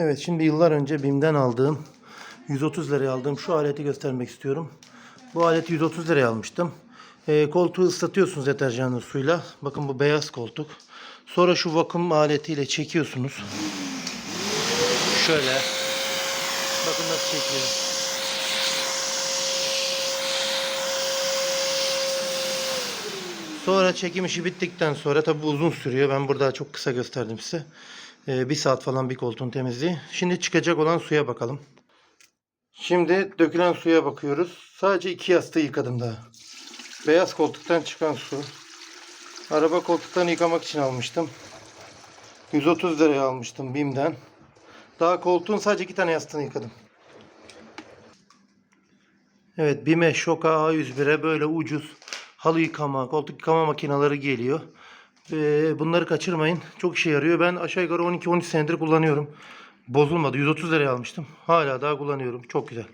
Evet şimdi yıllar önce BİM'den aldığım 130 liraya aldığım şu aleti göstermek istiyorum. Bu aleti 130 liraya almıştım. Ee, koltuğu ıslatıyorsunuz deterjanlı suyla. Bakın bu beyaz koltuk. Sonra şu vakum aletiyle çekiyorsunuz. Şöyle. Bakın nasıl çekiyor. Sonra çekim işi bittikten sonra tabi uzun sürüyor. Ben burada çok kısa gösterdim size. Ee, bir saat falan bir koltuğun temizliği. Şimdi çıkacak olan suya bakalım. Şimdi dökülen suya bakıyoruz. Sadece iki yastığı yıkadım daha. Beyaz koltuktan çıkan su. Araba koltuklarını yıkamak için almıştım. 130 liraya almıştım BİM'den. Daha koltuğun sadece iki tane yastığını yıkadım. Evet BİM'e Şoka A101'e böyle ucuz halı yıkama, koltuk yıkama makineleri geliyor. Ee, bunları kaçırmayın. Çok işe yarıyor. Ben aşağı yukarı 12-13 senedir kullanıyorum. Bozulmadı. 130 liraya almıştım. Hala daha kullanıyorum. Çok güzel.